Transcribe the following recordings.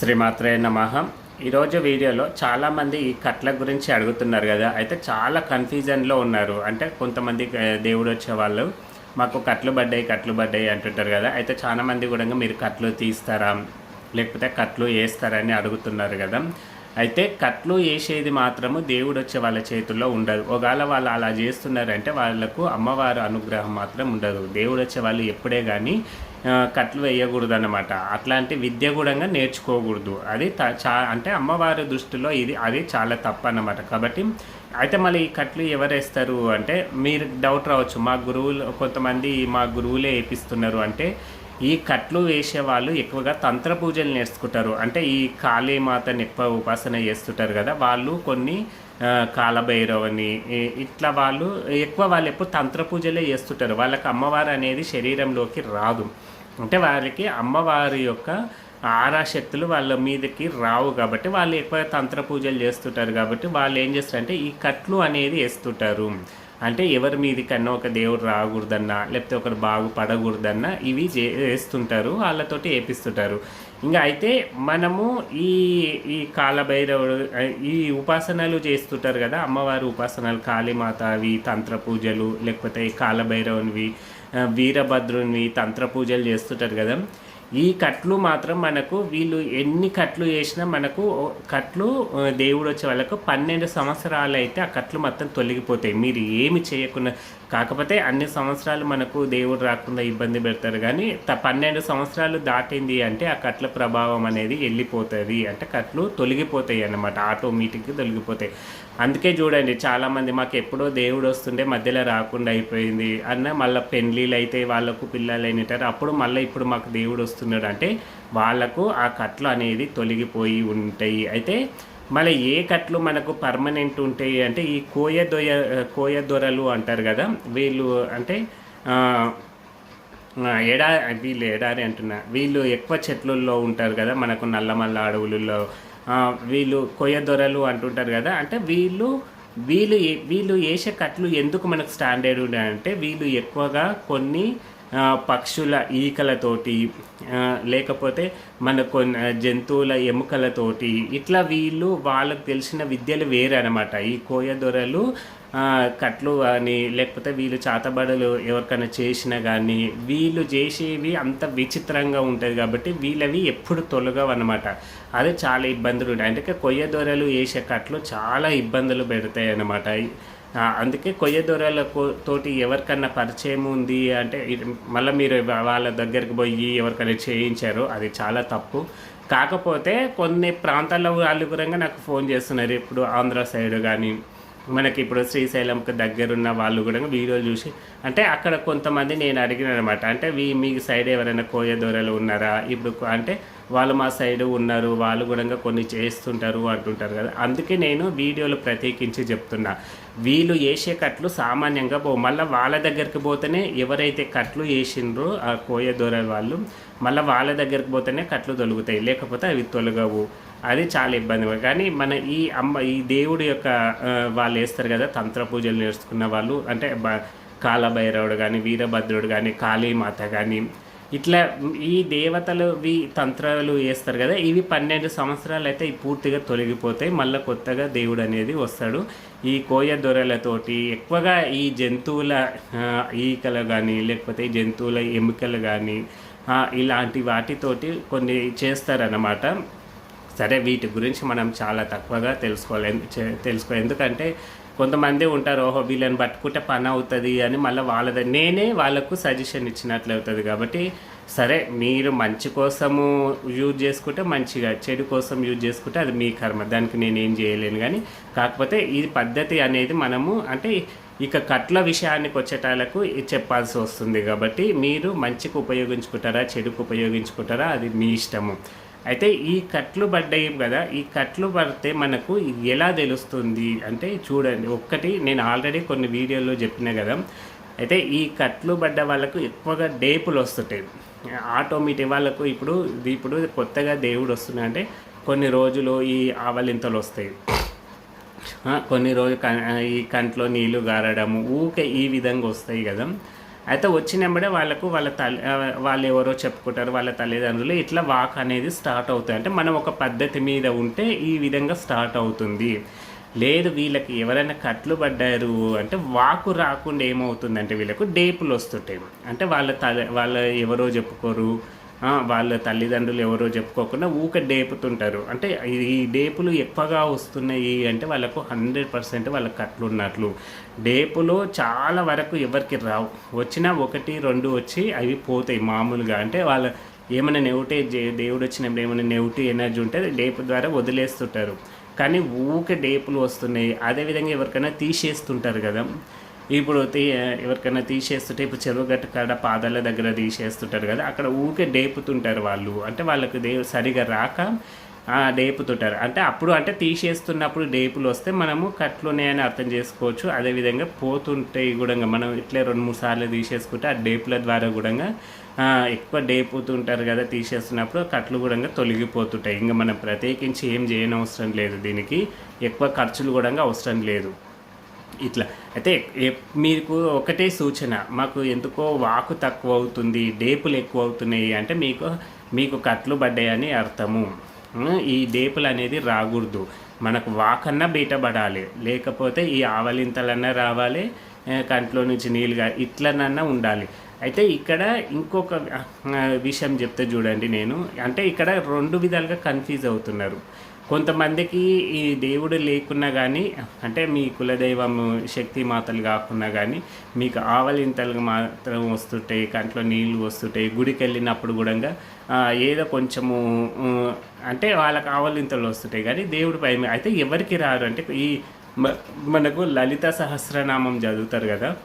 శ్రీమాత్రే నమ. ఈరోజు వీడియోలో చాలామంది ఈ కట్ల గురించి అడుగుతున్నారు కదా. అయితే చాలా కన్ఫ్యూజన్లో ఉన్నారు. అంటే కొంతమంది దేవుడు వచ్చే వాళ్ళు మాకు కట్లు పడ్డాయి కట్లు పడ్డాయి అంటుంటారు కదా. అయితే చాలా మంది కూడా మీరు కట్లు తీస్తారా? లేకపోతే కట్లు వేస్తారని అడుగుతున్నారు కదా. అయితే కట్లు వేసేది మాత్రము దేవుడు వచ్చే వాళ్ళ చేతుల్లో ఉండదు. ఒకవేళ వాళ్ళు అలా చేస్తున్నారంటే వాళ్ళకు అమ్మవారు అనుగ్రహం మాత్రం ఉండదు. దేవుడు వచ్చే వాళ్ళు ఎప్పుడే కానీ కట్లు వేయకూడదు అనమాట అట్లాంటి విద్య కూడా నేర్చుకోకూడదు. అది త- చా అంటే అమ్మవారి దృష్టిలో ఇది అది చాలా తప్పు అన్నమాట కాబట్టి అయితే మళ్ళీ ఈ కట్లు ఎవరు వేస్తారు అంటే మీరు డౌట్ రావచ్చు. మా గురువులు కొంతమంది మా గురువులే వేపిస్తున్నారు అంటే ఈ కట్లు వేసే వాళ్ళు ఎక్కువగా తంత్ర పూజలు నేర్చుకుంటారు. అంటే ఈ కాళీమాతని ఎక్కువ ఉపాసన చేస్తుంటారు కదా వాళ్ళు కొన్ని కాలభైరవని ఇట్లా వాళ్ళు ఎక్కువ వాళ్ళు ఎప్పుడు తంత్ర పూజలే చేస్తుంటారు. వాళ్ళకి అమ్మవారు అనేది శరీరంలోకి రాదు. అంటే వారికి అమ్మవారి యొక్క ఆరాశక్తులు వాళ్ళ మీదకి రావు కాబట్టి వాళ్ళు ఎక్కువ తంత్ర పూజలు చేస్తుంటారు కాబట్టి వాళ్ళు ఏం చేస్తారంటే ఈ కట్లు అనేది వేస్తుంటారు. అంటే ఎవరి మీదకన్నా ఒక దేవుడు రాకూడదన్నా లేకపోతే ఒకరు బాగుపడకూడదన్నా ఇవి చేస్తుంటారు వాళ్ళతోటి వేపిస్తుంటారు. ఇంకా అయితే మనము ఈ ఈ కాలభైరవుడు ఈ ఉపాసనలు చేస్తుంటారు కదా అమ్మవారి ఉపాసనలు కాళీమాత అవి తంత్ర పూజలు లేకపోతే కాలభైరవునివి వీరభద్రునివి తంత్ర పూజలు చేస్తుంటారు కదా. ఈ కట్లు మాత్రం మనకు వీళ్ళు ఎన్ని కట్లు చేసినా మనకు కట్లు దేవుడు వచ్చే వాళ్ళకు పన్నెండు సంవత్సరాలు అయితే ఆ కట్లు మొత్తం తొలగిపోతాయి. మీరు ఏమి చేయకుండా కాకపోతే అన్ని సంవత్సరాలు మనకు దేవుడు రాకుండా ఇబ్బంది పెడతారు కానీ పన్నెండు సంవత్సరాలు దాటింది అంటే ఆ కట్ల ప్రభావం అనేది వెళ్ళిపోతుంది అంటే కట్లు తొలగిపోతాయి అన్నమాట. ఆటోమేటిక్గా తొలగిపోతాయి. అందుకే చూడండి చాలామంది మాకు ఎప్పుడో దేవుడు వస్తుండే మధ్యలో రాకుండా అయిపోయింది అన్న మళ్ళీ పెళ్ళిళ్ళు అయితే వాళ్ళకు పిల్లలు అయినట్టారు అప్పుడు మళ్ళీ ఇప్పుడు మాకు దేవుడు వస్తున్నాడు అంటే వాళ్ళకు ఆ కట్లు అనేది తొలగిపోయి ఉంటాయి. అయితే మళ్ళీ ఏ కట్లు మనకు పర్మనెంట్ ఉంటాయి అంటే ఈ కోయ దొయ కోయ దొరలు అంటారు కదా వీళ్ళు అంటే ఎడా వీళ్ళు ఎడారి అంటున్నా. వీళ్ళు ఎక్కువ చెట్లలో ఉంటారు కదా మనకు నల్లమల్ల అడవులలో. వీళ్ళు కొయ్య దొరలు అంటుంటారు కదా అంటే వీళ్ళు వీళ్ళు వీళ్ళు వేసే కట్లు ఎందుకు మనకు స్టాండర్డ్ ఉన్నాయి అంటే వీళ్ళు ఎక్కువగా కొన్ని పక్షుల ఈకలతోటి లేకపోతే మన కొన్ని జంతువుల ఎముకలతోటి ఇట్లా వీళ్ళు వాళ్ళకు తెలిసిన విద్యలు వేరే అనమాట ఈ కోయదొరలు కట్లు కానీ లేకపోతే వీళ్ళు చాతబడలు ఎవరికైనా చేసినా కానీ వీళ్ళు చేసేవి అంత విచిత్రంగా ఉంటుంది కాబట్టి వీళ్ళవి ఎప్పుడు తొలగవు అనమాట అదే చాలా ఇబ్బందులు ఉంటాయి. అంటే కొయ్య దొరలు వేసే కట్లు చాలా ఇబ్బందులు పెడతాయి అన్నమాట అందుకే కొయ్య దొరల కో- తోటి ఎవరికన్నా పరిచయం ఉంది అంటే మళ్ళీ మీరు వాళ్ళ దగ్గరికి పోయి ఎవరికైనా చేయించారు అది చాలా తప్పు. కాకపోతే కొన్ని ప్రాంతాల్లో వాళ్ళు కూడా నాకు ఫోన్ చేస్తున్నారు. ఇప్పుడు ఆంధ్ర సైడ్ కానీ మనకి ఇప్పుడు శ్రీశైలంకి దగ్గరున్న వాళ్ళు కూడా వీడియోలు చూసి అంటే అక్కడ కొంతమంది నేను అడిగిన అనమాట అంటే మీ సైడ్ ఎవరైనా కోయ దొరలు ఉన్నారా? ఇప్పుడు అంటే వాళ్ళు మా సైడ్ ఉన్నారు వాళ్ళు కూడా కొన్ని చేస్తుంటారు అంటుంటారు కదా. అందుకే నేను వీడియోలు ప్రత్యేకించి చెప్తున్నా. వీళ్ళు వేసే కట్లు సామాన్యంగా పో మళ్ళీ వాళ్ళ దగ్గరికి పోతేనే ఎవరైతే కట్లు వేసిండ్రో ఆ కోయ దొర వాళ్ళు మళ్ళీ వాళ్ళ దగ్గరికి పోతేనే కట్లు తొలుగుతాయి. లేకపోతే అవి తొలగవు. అది చాలా ఇబ్బంది. కానీ మన ఈ అమ్మ ఈ దేవుడి యొక్క వాళ్ళు వేస్తారు కదా తంత్ర పూజలు నేర్చుకున్న వాళ్ళు అంటే కాలభైరవుడు కానీ వీరభద్రుడు కానీ కాళీమాత కానీ ఇట్లా ఈ దేవతలు ఇవి తంత్రాలు వేస్తారు కదా ఇవి పన్నెండు సంవత్సరాలు అయితే ఈ పూర్తిగా తొలగిపోతాయి. మళ్ళీ కొత్తగా దేవుడు అనేది వస్తాడు. ఈ కోయ దొరలతోటి ఎక్కువగా ఈ జంతువుల ఈకలు కానీ లేకపోతే ఈ జంతువుల ఎముకలు కానీ ఇలాంటి వాటితోటి కొన్ని చేస్తారన్నమాట. సరే వీటి గురించి మనం చాలా తక్కువగా తెలుసుకోవాలి చే- తెలుసుకో ఎందుకంటే కొంతమంది ఉంటారు ఓహో వీళ్ళని పట్టుకుంటే పని అవుతుంది అని మళ్ళీ వాళ్ళ నేనే వాళ్ళకు సజెషన్ ఇచ్చినట్లు అవుతుంది కాబట్టి సరే మీరు మంచి కోసము యూజ్ చేసుకుంటే మంచిగా చెడు కోసం యూజ్ చేసుకుంటే అది మీ కర్మ దానికి నేను ఏం చేయలేను కానీ కాకపోతే ఈ పద్ధతి అనేది మనము అంటే ఇక కట్ల విషయానికి వచ్చేటాలకు చెప్పాల్సి వస్తుంది కాబట్టి మీరు మంచికి ఉపయోగించుకుంటారా చెడుకు ఉపయోగించుకుంటారా అది మీ ఇష్టము. అయితే ఈ కట్లు పడ్డాయి కదా ఈ కట్లు పడితే మనకు ఎలా తెలుస్తుంది? అంటే చూడండి ఒక్కటి నేను ఆల్రెడీ కొన్ని వీడియోల్లో చెప్పిన కదా అయితే ఈ కట్లు పడ్డ వాళ్ళకు ఎక్కువగా డేపులు వస్తుంటాయి. ఆటోమేటిక్ వాళ్ళకు ఇప్పుడు ఇప్పుడు కొత్తగా దేవుడు వస్తున్నాయి అంటే కొన్ని రోజులు ఈ ఆవలింతలు వస్తాయి. కొన్ని రోజులు ఈ కంట్లో నీళ్ళు గారడము ఊకే ఈ విధంగా వస్తాయి కదా. అయితే వచ్చినప్పుడే వాళ్ళకు వాళ్ళ తల్లి వాళ్ళు ఎవరో చెప్పుకుంటారు వాళ్ళ తల్లిదండ్రులు ఇట్లా వాక్ అనేది స్టార్ట్ అవుతుంది అంటే మనం ఒక పద్ధతి మీద ఉంటే ఈ విధంగా స్టార్ట్ అవుతుంది. లేదు వీళ్ళకి ఎవరైనా కట్లు పడ్డారు అంటే వాకు రాకుండా ఏమవుతుందంటే వీళ్ళకు డేపులు వస్తుంటాయి. అంటే వాళ్ళ తల వాళ్ళ ఎవరో చెప్పుకోరు వాళ్ళ తల్లిదండ్రులు ఎవరో చెప్పుకోకుండా ఊక డేపుతుంటారు. అంటే ఈ- డేపులు ఎక్కువగా వస్తున్నాయి అంటే వాళ్ళకు హండ్రెడ్ పర్సెంట్ వాళ్ళకి కట్లు ఉన్నట్లు. డేపులు చాలా వరకు ఎవరికి రావు. వచ్చినా ఒకటి రెండు వచ్చి అవి పోతాయి మామూలుగా. అంటే వాళ్ళ ఏమైనా నెవటే దేవుడు వచ్చినప్పుడు ఏమైనా నెవటి ఎనర్జీ ఉంటే డేపు ద్వారా వదిలేస్తుంటారు. కానీ ఊకే డేపులు వస్తున్నాయి. అదేవిధంగా ఎవరికైనా తీసేస్తుంటారు కదా. ఇప్పుడు తీ ఎవరికైనా తీసేస్తుంటే ఇప్పుడు చెరువు గట్ట కాడ పాదాల దగ్గర తీసేస్తుంటారు కదా అక్కడ ఊకే డేపుతుంటారు వాళ్ళు. అంటే వాళ్ళకి దే సరిగా రాక డేపుతుంటారు. అంటే అప్పుడు అంటే తీసేస్తున్నప్పుడు డేపులు వస్తే మనము కట్లున్నాయని అర్థం చేసుకోవచ్చు. అదేవిధంగా పోతుంటాయి కూడా మనం ఇట్లే రెండు మూడు సార్లు తీసేసుకుంటే ఆ డేపుల ద్వారా కూడా ఎక్కువ డేపుతుంటారు కదా తీసేస్తున్నప్పుడు కట్లు కూడా తొలగిపోతుంటాయి. ఇంకా మనం ప్రత్యేకించి ఏం చేయనవసరం లేదు దీనికి. ఎక్కువ ఖర్చులు కూడా అవసరం లేదు. ఇట్లా. అయితే ఎ- మీకు ఒకటే సూచన మాకు ఎందుకో వాకు తక్కువ అవుతుంది డేపులు ఎక్కువ అవుతున్నాయి అంటే మీకు మీకు కట్లు పడ్డాయని అర్థము. ఈ డేపులు అనేది రాకూడదు. మనకు వాకన్నా బయటపడాలి లేకపోతే ఈ ఆవలింతలన్నా రావాలి కంట్లో నుంచి నీళ్ళుగా ఇట్లనన్నా ఉండాలి. అయితే ఇక్కడ ఇంకొక విషయం చెప్తే చూడండి నేను. అంటే ఇక్కడ రెండు విధాలుగా కన్ఫ్యూజ్ అవుతున్నారు. కొంతమందికి ఈ దేవుడు లేకున్నా కానీ అంటే మీ కులదైవం శక్తి మాతలు కాకున్నా కానీ మీకు ఆవలింతలు మాత్రం వస్తుంటాయి కంట్లో నీళ్ళు వస్తుంటాయి గుడికి వెళ్ళినప్పుడు కూడా ఏదో కొంచెము అంటే వాళ్ళకి ఆవలింతలు వస్తుంటాయి. కానీ దేవుడి పై అయితే ఎవరికి రారు? అంటే ఈ మ- మనకు లలిత సహస్రనామం చదువుతారు కదా.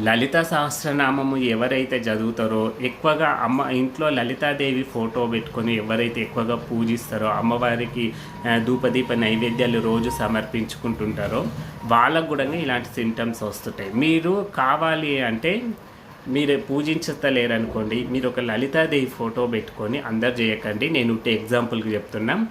లలిత సహస్రనామము ఎవరైతే చదువుతారో ఎక్కువగా అమ్మ ఇంట్లో లలితాదేవి ఫోటో పెట్టుకొని ఎవరైతే ఎక్కువగా పూజిస్తారో అమ్మవారికి ధూపదీప నైవేద్యాలు రోజు సమర్పించుకుంటుంటారో వాళ్ళకు కూడా ఇలాంటి సింటమ్స్ వస్తుంటాయి. మీరు కావాలి అంటే మీరు పూజించలేరనుకోండి మీరు ఒక లలితాదేవి ఫోటో పెట్టుకొని అందరు చేయకండి. నేను ఉంటే ఎగ్జాంపుల్కి చెప్తున్నా.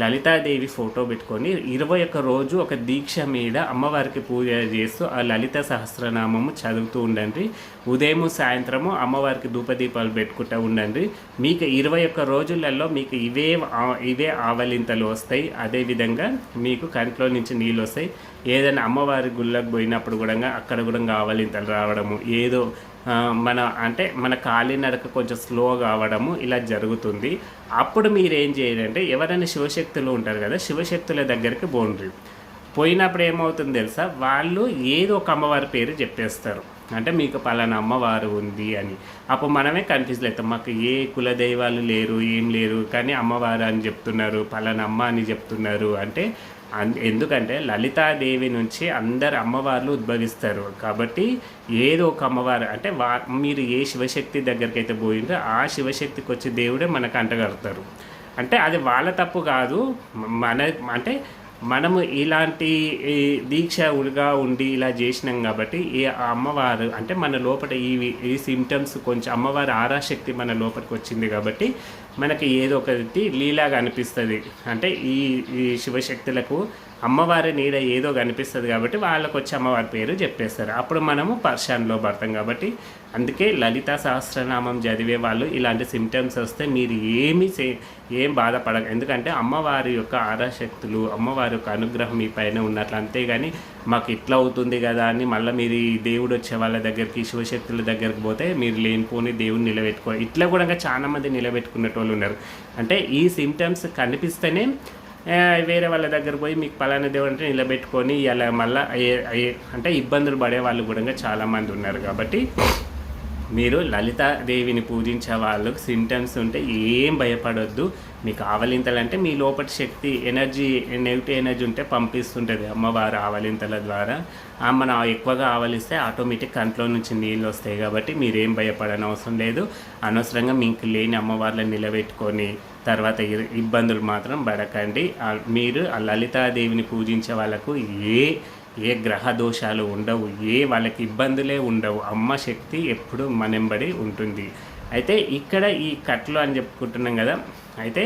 లలితాదేవి ఫోటో పెట్టుకొని ఇరవై ఒక్క రోజు ఒక దీక్ష మీద అమ్మవారికి పూజ చేస్తూ ఆ లలిత సహస్రనామము చదువుతూ ఉండండి. ఉదయం సాయంత్రము అమ్మవారికి ధూపదీపాలు పెట్టుకుంటూ ఉండండి. మీకు ఇరవై ఒక్క రోజులలో మీకు ఇవే ఇవే ఆవలింతలు వస్తాయి. అదేవిధంగా మీకు కంట్లో నుంచి నీళ్ళు వస్తాయి. ఏదైనా అమ్మవారి గుళ్ళకు పోయినప్పుడు కూడా అక్కడ కూడా ఆవలింతలు రావడము ఏదో మన అంటే మన కాలినడక కొంచెం స్లో కావడము ఇలా జరుగుతుంది. అప్పుడు మీరు ఏం చేయాలంటే ఎవరైనా శివశక్తులు ఉంటారు కదా శివశక్తుల దగ్గరికి బోండ్రి పోయినప్పుడు ఏమవుతుంది తెలుసా? వాళ్ళు ఏదో ఒక అమ్మవారి పేరు చెప్పేస్తారు. అంటే మీకు పలానా అమ్మవారు ఉంది అని. అప్పుడు మనమే కన్ఫ్యూజ్ అవుతాం. మాకు ఏ కుల దైవాలు లేరు ఏం లేరు కానీ అమ్మవారు అని చెప్తున్నారు పలానా అమ్మ అని చెప్తున్నారు. అంటే ఎందుకంటే లలితాదేవి నుంచి అందరు అమ్మవార్లు ఉద్భవిస్తారు. కాబట్టి ఏదో ఒక అమ్మవారు అంటే వా మీరు ఏ శివశక్తి దగ్గరికి అయితే పోయిందో ఆ శివశక్తికి వచ్చే దేవుడే మనకు అంటగడతారు. అంటే అది వాళ్ళ తప్పు కాదు. మన అంటే మనము ఇలాంటి ఈ దీక్షగా ఉండి ఇలా చేసినాం కాబట్టి ఈ అమ్మవారు అంటే మన లోపల ఈ ఈ సిమ్టమ్స్ కొంచెం అమ్మవారి ఆరాశక్తి మన లోపలికి వచ్చింది కాబట్టి మనకి ఏదో ఒకటి లీలాగా అనిపిస్తుంది. అంటే ఈ ఈ శివశక్తులకు అమ్మవారి నీడ ఏదో కనిపిస్తుంది కాబట్టి వాళ్ళకు వచ్చి అమ్మవారి పేరు చెప్పేస్తారు. అప్పుడు మనము పర్షాన్లో పడతాం కాబట్టి అందుకే లలిత సహస్రనామం చదివే వాళ్ళు ఇలాంటి సిమ్టమ్స్ వస్తే మీరు ఏమీ చే ఏం బాధపడ ఎందుకంటే అమ్మవారి యొక్క ఆరాశక్తులు అమ్మవారి యొక్క అనుగ్రహం మీ పైన ఉన్నట్లు అంతేగాని మాకు ఇట్లా అవుతుంది కదా అని మళ్ళీ మీరు ఈ దేవుడు వచ్చే వాళ్ళ దగ్గరికి శివశక్తుల దగ్గరికి పోతే మీరు లేనిపోని దేవుడిని నిలబెట్టుకో ఇట్లా కూడా ఇంకా చాలామంది నిలబెట్టుకునేటోళ్ళు ఉన్నారు. అంటే ఈ సిమ్టమ్స్ కనిపిస్తేనే వేరే వాళ్ళ దగ్గర పోయి మీకు పలానా దేవుడు అంటే నిలబెట్టుకొని ఇలా మళ్ళీ అంటే ఇబ్బందులు పడే వాళ్ళు కూడా చాలామంది ఉన్నారు కాబట్టి మీరు లలితాదేవిని పూజించే వాళ్ళకు సింటమ్స్ ఉంటే ఏం భయపడొద్దు. మీకు ఆవలింతలంటే మీ లోపటి శక్తి ఎనర్జీ నెగిటివ్ ఎనర్జీ ఉంటే పంపిస్తుంటుంది అమ్మవారు ఆవలింతల ద్వారా. మనం ఎక్కువగా ఆవలిస్తే ఆటోమేటిక్ కంట్లో నుంచి నీళ్ళు వస్తాయి కాబట్టి మీరేం భయపడనవసరం లేదు. అనవసరంగా మీకు లేని అమ్మవార్లను నిలబెట్టుకొని తర్వాత ఇబ్బందులు మాత్రం పడకండి. మీరు ఆ లలితాదేవిని పూజించే వాళ్ళకు ఏ ఏ గ్రహ దోషాలు ఉండవు ఏ వాళ్ళకి ఇబ్బందులే ఉండవు. అమ్మ శక్తి ఎప్పుడు మనంబడి ఉంటుంది. అయితే ఇక్కడ ఈ కట్లు అని చెప్పుకుంటున్నాం కదా అయితే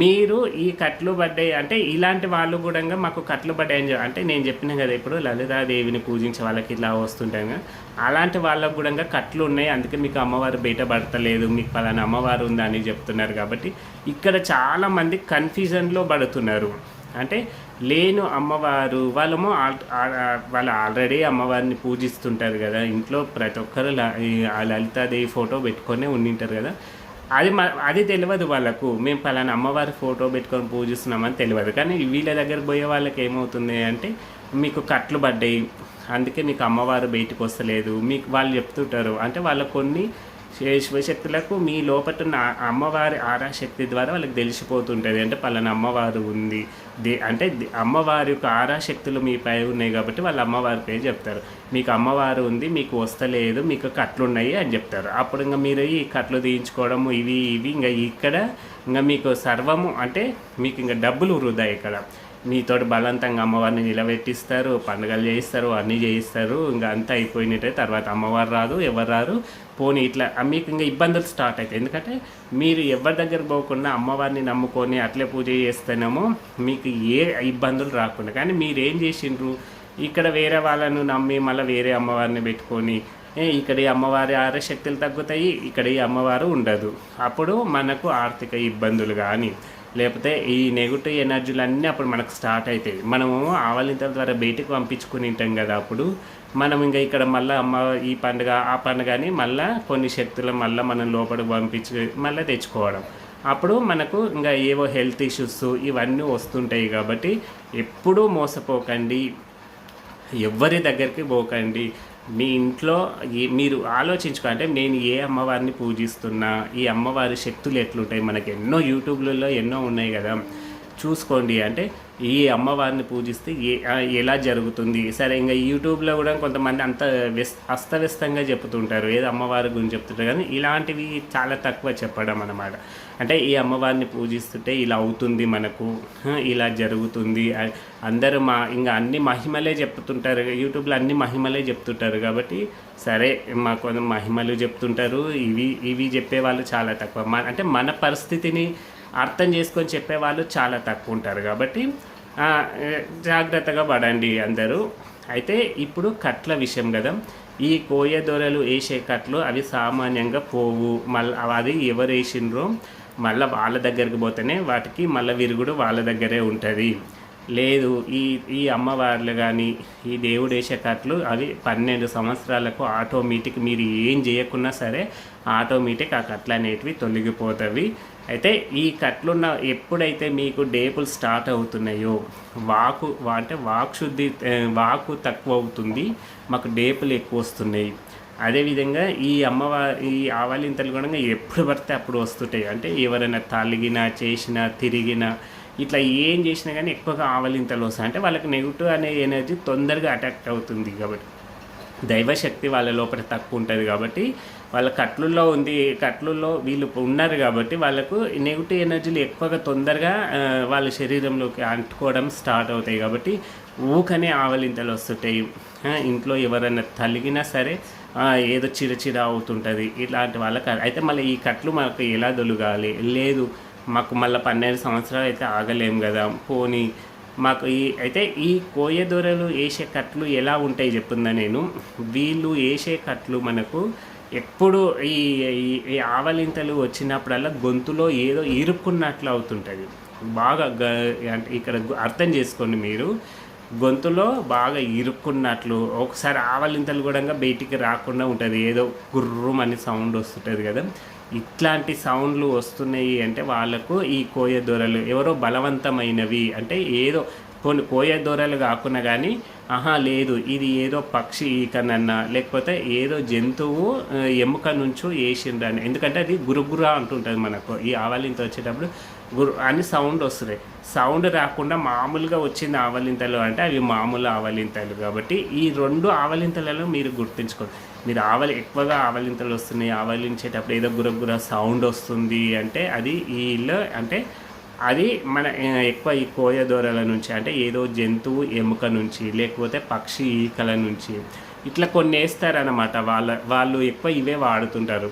మీరు ఈ కట్లు పడ్డాయి అంటే ఇలాంటి వాళ్ళు కూడా మాకు కట్లు పడ్డాయని అంటే నేను చెప్పిన కదా ఇప్పుడు లలితాదేవిని పూజించే వాళ్ళకి ఇట్లా వస్తుంటాం కదా అలాంటి వాళ్ళకు కూడా కట్లు ఉన్నాయి. అందుకే మీకు అమ్మవారు బయట పడతలేదు మీకు పలానా అమ్మవారు ఉందా అని చెప్తున్నారు కాబట్టి ఇక్కడ చాలామంది కన్ఫ్యూజన్లో పడుతున్నారు. అంటే లేను అమ్మవారు వాళ్ళము వాళ్ళు ఆల్రెడీ అమ్మవారిని పూజిస్తుంటారు కదా. ఇంట్లో ప్రతి ఒక్కరు ఆ లలితాదేవి ఫోటో పెట్టుకొని ఉండింటారు కదా. అది అది తెలియదు వాళ్ళకు. మేము పలానా అమ్మవారి ఫోటో పెట్టుకొని పూజిస్తున్నామని తెలియదు. కానీ వీళ్ళ దగ్గర పోయే వాళ్ళకి ఏమవుతుంది అంటే మీకు కట్లు పడ్డాయి. అందుకే మీకు అమ్మవారు బయటకు వస్తలేదు. మీకు వాళ్ళు చెప్తుంటారు. అంటే వాళ్ళ కొన్ని శివశక్తులకు మీ లోపల ఉన్న అమ్మవారి ఆరాశక్తి ద్వారా వాళ్ళకి తెలిసిపోతుంటుంది. అంటే పలానా అమ్మవారు ఉంది. దే అంటే అమ్మవారి యొక్క ఆరాశక్తులు మీపై ఉన్నాయి కాబట్టి వాళ్ళ అమ్మవారి పేరు చెప్తారు. మీకు అమ్మవారు ఉంది మీకు వస్తలేదు మీకు కట్లు ఉన్నాయి అని చెప్తారు. అప్పుడు ఇంకా మీరు ఈ కట్లు తీయించుకోవడము ఇవి ఇవి ఇంకా ఇక్కడ ఇంకా మీకు సర్వము అంటే మీకు ఇంకా డబ్బులు వృధా ఇక్కడ. మీతోటి బలవంతంగా అమ్మవారిని నిలబెట్టిస్తారు పండుగలు చేయిస్తారు అన్నీ చేయిస్తారు. ఇంకా అంతా అయిపోయినట్టే తర్వాత అమ్మవారు రాదు ఎవరు రారు. పోనీ ఇట్లా మీకు ఇంకా ఇబ్బందులు స్టార్ట్ అవుతాయి. ఎందుకంటే మీరు ఎవరి దగ్గర పోకుండా అమ్మవారిని నమ్ముకొని అట్లే పూజ చేస్తేనేమో మీకు ఏ ఇబ్బందులు రాకుండా. కానీ మీరేం చేసిండ్రు? ఇక్కడ వేరే వాళ్ళను నమ్మి మళ్ళీ వేరే అమ్మవారిని పెట్టుకొని ఇక్కడ ఈ అమ్మవారి ఆరశక్తులు తగ్గుతాయి ఇక్కడ ఈ అమ్మవారు ఉండదు. అప్పుడు మనకు ఆర్థిక ఇబ్బందులు కానీ లేకపోతే ఈ నెగిటివ్ ఎనర్జీలు అన్నీ అప్పుడు మనకు స్టార్ట్ అవుతాయి మనము ఆవలింతల ద్వారా బయటకు పంపించుకుని ఉంటాం కదా అప్పుడు. మనం ఇంకా ఇక్కడ మళ్ళీ అమ్మ ఈ పండుగ ఆ పండుగ అని మళ్ళీ కొన్ని శక్తులు మళ్ళీ మనం లోపలికి పంపించి మళ్ళీ తెచ్చుకోవడం. అప్పుడు మనకు ఇంకా ఏవో హెల్త్ ఇష్యూస్ ఇవన్నీ వస్తుంటాయి కాబట్టి ఎప్పుడూ మోసపోకండి. ఎవరి దగ్గరికి పోకండి. మీ ఇంట్లో మీరు ఆలోచించుకుంటే నేను ఏ అమ్మవారిని పూజిస్తున్నా ఈ అమ్మవారి శక్తులు ఎట్లుంటాయి మనకి ఎన్నో యూట్యూబ్లలో ఎన్నో ఉన్నాయి కదా. చూసుకోండి అంటే ఈ అమ్మవారిని పూజిస్తే ఏ ఎలా జరుగుతుంది? సరే ఇంకా యూట్యూబ్లో కూడా కొంతమంది అంత వ్యస్ అస్తవ్యస్తంగా చెప్తుంటారు. ఏదో అమ్మవారి గురించి చెప్తుంటారు. కానీ ఇలాంటివి చాలా తక్కువ చెప్పడం అన్నమాట. అంటే ఈ అమ్మవారిని పూజిస్తుంటే ఇలా అవుతుంది మనకు ఇలా జరుగుతుంది. అందరూ మా ఇంకా అన్ని మహిమలే చెప్తుంటారు. యూట్యూబ్లో అన్ని మహిమలే చెప్తుంటారు కాబట్టి సరే మా కొంత మహిమలు చెప్తుంటారు. ఇవి ఇవి చెప్పేవాళ్ళు చాలా తక్కువ. మన అంటే మన పరిస్థితిని అర్థం చేసుకొని చెప్పేవాళ్ళు చాలా తక్కువ ఉంటారు కాబట్టి జాగ్రత్తగా పడండి అందరూ. అయితే ఇప్పుడు కట్ల విషయం కదా. ఈ కోయ దొరలు వేసే కట్లు అవి సామాన్యంగా పోవు. మళ్ళీ అది ఎవరు వేసిండ్రో మళ్ళీ వాళ్ళ దగ్గరికి పోతేనే వాటికి మళ్ళీ విరుగుడు వాళ్ళ దగ్గరే ఉంటుంది. లేదు ఈ ఈ అమ్మవార్లు కానీ ఈ దేవుడు వేసే కట్లు అవి పన్నెండు సంవత్సరాలకు ఆటోమేటిక్ మీరు ఏం చేయకున్నా సరే ఆటోమేటిక్ ఆ కట్లు అనేటివి తొలగిపోతాయి అయితే ఈ కట్లున్న ఎప్పుడైతే మీకు డేపులు స్టార్ట్ అవుతున్నాయో వాకు వా- అంటే వాక్ శుద్ధి వాకు తక్కువ అవుతుంది మాకు డేపులు ఎక్కువ వస్తున్నాయి అదేవిధంగా ఈ అమ్మవారి ఈ ఆవలింతలు కూడా ఎప్పుడు పడితే అప్పుడు వస్తుంటాయి. అంటే ఎవరైనా తలిగినా చేసినా తిరిగినా ఇట్లా ఏం చేసినా కానీ ఎక్కువగా ఆవలింతలు వస్తాయి. అంటే వాళ్ళకి నెగిటివ్ అనే ఎనర్జీ తొందరగా అటాక్ట్ అవుతుంది కాబట్టి. దైవశక్తి వాళ్ళ లోపల తక్కువ ఉంటుంది కాబట్టి వాళ్ళ కట్లుల్లో ఉంది కట్లుల్లో వీళ్ళు ఉన్నారు కాబట్టి వాళ్ళకు నెగిటివ్ ఎనర్జీలు ఎక్కువగా తొందరగా వాళ్ళ శరీరంలోకి అంటుకోవడం స్టార్ట్ అవుతాయి కాబట్టి ఊకనే ఆవలింతలు వస్తుంటాయి. ఇంట్లో ఎవరైనా తలిగినా సరే ఏదో చిరచిర అవుతుంటుంది. ఇలాంటి వాళ్ళకి అయితే మళ్ళీ ఈ కట్లు మనకు ఎలా దొలగాలి లేదు మాకు మళ్ళీ పన్నెండు సంవత్సరాలు అయితే ఆగలేం కదా. పోనీ మాకు ఈ అయితే ఈ కోయ దొరలు వేసే కట్లు ఎలా ఉంటాయి చెప్పిందా నేను. వీళ్ళు వేసే కట్లు మనకు ఎప్పుడు ఈ ఈ- ఆవలింతలు వచ్చినప్పుడల్లా గొంతులో ఏదో ఇరుక్కున్నట్లు అవుతుంటుంది. బాగా గ అంటే ఇక్కడ అర్థం చేసుకోండి మీరు. గొంతులో బాగా ఇరుక్కున్నట్లు ఒకసారి ఆవలింతలు కూడా బయటికి రాకుండా ఉంటుంది. ఏదో గుర్రం అని సౌండ్ వస్తుంటుంది కదా. ఇట్లాంటి సౌండ్లు వస్తున్నాయి అంటే వాళ్ళకు ఈ కోయ దొరలు ఎవరో బలవంతమైనవి. అంటే ఏదో కొన్ని కోయ దొరలు కాకుండా కానీ ఆహా లేదు. ఇది ఏదో పక్షి ఈకనన్నా. లేకపోతే ఏదో జంతువు ఎముక నుంచో వేసిండ్రని ఎందుకంటే అది గురుగురా అంటుంటుంది మనకు. ఈ ఆవలింత వచ్చేటప్పుడు గురు అని సౌండ్ వస్తుంది. సౌండ్ రాకుండా మామూలుగా వచ్చింది ఆవలింతలు అంటే అవి మామూలు ఆవలింతలు. కాబట్టి ఈ రెండు ఆవలింతలలో మీరు గుర్తుంచుకోండి. మీరు ఆవలి ఎక్కువగా ఆవలింతలు వస్తున్నాయి. ఆవలించేటప్పుడు ఏదో గురగుర సౌండ్ వస్తుంది అంటే అది ఈ అంటే అది మన ఎక్కువ ఈ కోయ నుంచి అంటే ఏదో జంతువు ఎముక నుంచి లేకపోతే పక్షి ఈకల నుంచి ఇట్లా కొన్ని వేస్తారనమాట వాళ్ళ వాళ్ళు ఎక్కువ ఇవే వాడుతుంటారు.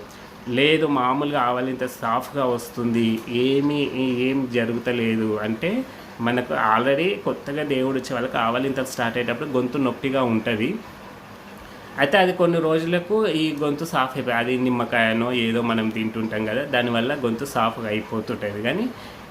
లేదు మామూలుగా ఆవలింత సాఫ్గా వస్తుంది ఏమీ ఏం జరుగుతలేదు అంటే మనకు ఆల్రెడీ కొత్తగా దేవుడు వచ్చే వాళ్ళకి ఆవలింత స్టార్ట్ అయ్యేటప్పుడు గొంతు నొప్పిగా ఉంటుంది. అయితే అది కొన్ని రోజులకు ఈ గొంతు సాఫ్ అయిపోయి అది నిమ్మకాయనో ఏదో మనం తింటుంటాం కదా దానివల్ల గొంతు సాఫ్గా అయిపోతుంటుంది. కానీ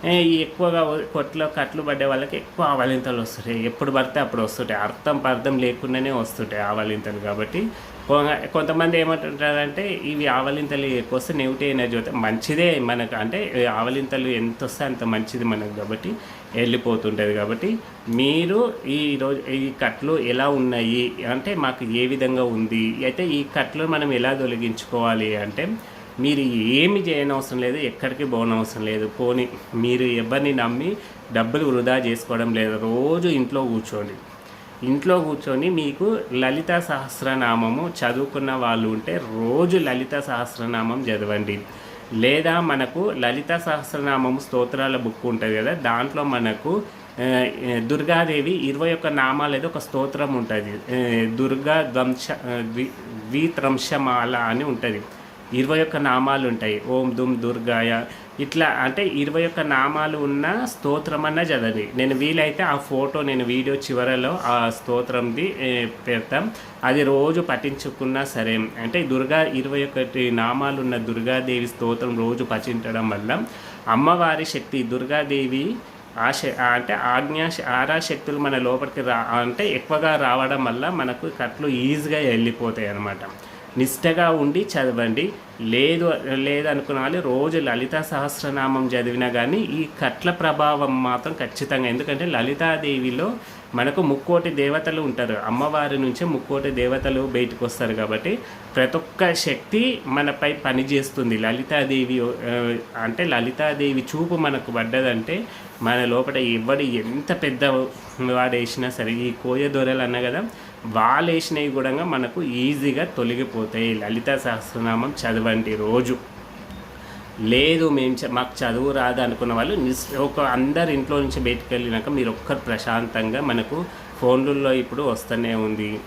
ఎక్కువగా కొట్లో కట్లు పడ్డే వాళ్ళకి ఎక్కువ ఆవలింతలు వస్తుంటాయి. ఎప్పుడు పడితే అప్పుడు వస్తుంటాయి. అర్థం పర్థం లేకుండానే వస్తుంటాయి ఆవలింతలు కాబట్టి. కొ- కొంతమంది ఏమంటుంటారంటే ఇవి ఆవలింతలు ఎక్కువ వస్తే నెగిటివ్ ఎనర్జీ అవుతాయి మంచిదే మనకు అంటే ఆవలింతలు ఎంత వస్తే అంత మంచిది మనకు కాబట్టి వెళ్ళిపోతుంటుంది కాబట్టి. మీరు ఈ రోజు ఈ కట్లు ఎలా ఉన్నాయి? అంటే మాకు ఏ విధంగా ఉంది? అయితే ఈ కట్లు మనం ఎలా తొలగించుకోవాలి అంటే మీరు ఏమి చేయనవసరం లేదు ఎక్కడికి పోనవసరం లేదు. పోని మీరు ఎవరిని నమ్మి డబ్బులు వృధా చేసుకోవడం లేదు. రోజు ఇంట్లో కూర్చోండి. ఇంట్లో కూర్చొని మీకు లలిత సహస్రనామము చదువుకున్న వాళ్ళు ఉంటే రోజు లలిత సహస్రనామం చదవండి. లేదా మనకు లలిత సహస్రనామము స్తోత్రాల బుక్ ఉంటుంది కదా దాంట్లో మనకు దుర్గాదేవి ఇరవై ఒక్క నామాలు ఏదో ఒక స్తోత్రం ఉంటుంది. దుర్గా ద్వంశ ద్వి ద్విత్రంశమాల అని ఉంటుంది. ఇరవై ఒక్క నామాలు ఉంటాయి. ఓం దుమ్ దుర్గాయ. ఇట్లా అంటే ఇరవై ఒక్క నామాలు ఉన్న స్తోత్రం అన్న చదవండి. నేను వీలైతే ఆ ఫోటో నేను వీడియో చివరలో ఆ స్తోత్రంది పెడతాం. అది రోజు పఠించుకున్నా సరే. అంటే దుర్గా ఇరవై ఒకటి నామాలు ఉన్న దుర్గాదేవి స్తోత్రం రోజు పఠించడం వల్ల అమ్మవారి శక్తి దుర్గాదేవి ఆ అంటే ఆజ్ఞా ఆరా శక్తులు మన లోపలికి రా అంటే ఎక్కువగా రావడం వల్ల మనకు కట్లు ఈజీగా వెళ్ళిపోతాయి అన్నమాట. నిష్టగా ఉండి చదవండి. లేదు లేదు వాళ్ళు రోజు లలిత సహస్రనామం చదివినా కానీ ఈ కట్ల ప్రభావం మాత్రం ఖచ్చితంగా. ఎందుకంటే లలితాదేవిలో మనకు ముక్కోటి దేవతలు ఉంటారు. అమ్మవారి నుంచే ముక్కోటి దేవతలు బయటకు వస్తారు కాబట్టి ప్రతి ఒక్క శక్తి మనపై పనిచేస్తుంది లలితాదేవి అంటే లలితాదేవి చూపు మనకు పడ్డదంటే మన లోపల ఎవడు ఎంత పెద్ద వాడు వేసినా సరే ఈ కోయ దొరలు అన్న కదా వాలేసినవి కూడా మనకు ఈజీగా తొలగిపోతాయి. లలిత సహస్రనామం చదవండి రోజు. లేదు మేము చ- మాకు చదువు రాదు అనుకున్న వాళ్ళు నిస్ ఒక అందరు ఇంట్లో నుంచి బయటకు వెళ్ళినాక మీరు ఒక్కరు ప్రశాంతంగా మనకు ఫోన్లలో ఇప్పుడు వస్తూనే ఉంది.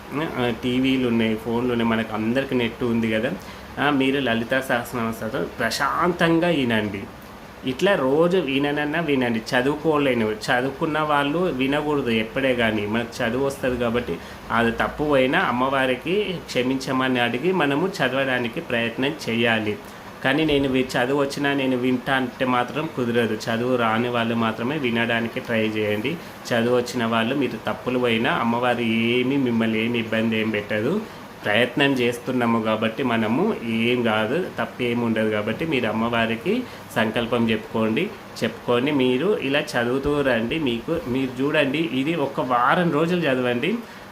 టీవీలు ఉన్నాయి ఫోన్లు ఉన్నాయి మనకు అందరికి నెట్ ఉంది కదా. మీరు లలిత సహస్రనామ ప్రశాంతంగా వినండి. ఇట్లా రోజు విననన్నా వినండి. చదువుకోలేని చదువుకున్న వాళ్ళు వినకూడదు ఎప్పుడే కానీ మనకు చదువు వస్తుంది కాబట్టి అది తప్పు అయినా అమ్మవారికి క్షమించమని అడిగి మనము చదవడానికి ప్రయత్నం చేయాలి. కానీ నేను చదువు వచ్చినా నేను వింటా అంటే మాత్రం కుదరదు. చదువు రాని వాళ్ళు మాత్రమే వినడానికి ట్రై చేయండి. చదువు వచ్చిన వాళ్ళు మీరు తప్పులు పోయినా అమ్మవారు ఏమీ మిమ్మల్ని ఏమి ఇబ్బంది ఏం పెట్టదు. ప్రయత్నం చేస్తున్నాము కాబట్టి మనము ఏం కాదు తప్పేం ఉండదు కాబట్టి మీరు అమ్మవారికి సంకల్పం చెప్పుకోండి చెప్పుకొని మీరు ఇలా చదువుతూ రండి. మీకు మీరు చూడండి ఇది ఒక వారం రోజులు చదవండి.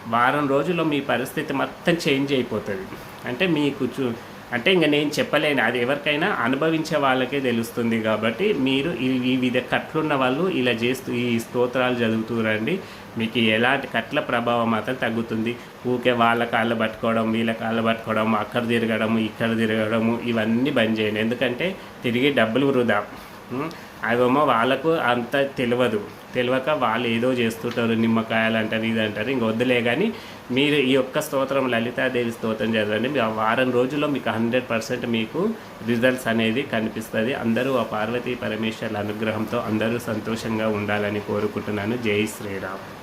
వారం రోజుల్లో మీ పరిస్థితి మొత్తం చేంజ్ అయిపోతుంది. అంటే మీకు చూ అంటే ఇంకా నేను చెప్పలేను. అది ఎవరికైనా అనుభవించే వాళ్ళకే తెలుస్తుంది కాబట్టి మీరు ఈ వివిధ విధ కట్లున్న వాళ్ళు ఇలా చేస్తూ ఈ స్తోత్రాలు చదువుతురండి మీకు ఎలాంటి కట్ల ప్రభావం మాత్రం తగ్గుతుంది. ఊకే వాళ్ళ కాళ్ళు పట్టుకోవడం వీళ్ళ కాళ్ళు పట్టుకోవడం అక్కడ తిరగడము ఇక్కడ తిరగడము ఇవన్నీ బంద్ చేయండి. ఎందుకంటే తిరిగి డబ్బులు వృధా. అవేమో వాళ్ళకు అంత తెలియదు. తెలియక వాళ్ళు ఏదో చేస్తుంటారు. నిమ్మకాయలు అంటారు ఇది అంటారు ఇంక వద్దులే కానీ మీరు ఈ యొక్క స్తోత్రం లలితాదేవి స్తోత్రం చదవండి. వారం రోజుల్లో మీకు హండ్రెడ్ పర్సెంట్ మీకు రిజల్ట్స్ అనేది కనిపిస్తుంది. అందరూ ఆ పార్వతీ పరమేశ్వర్ల అనుగ్రహంతో అందరూ సంతోషంగా ఉండాలని కోరుకుంటున్నాను. జై శ్రీరామ్.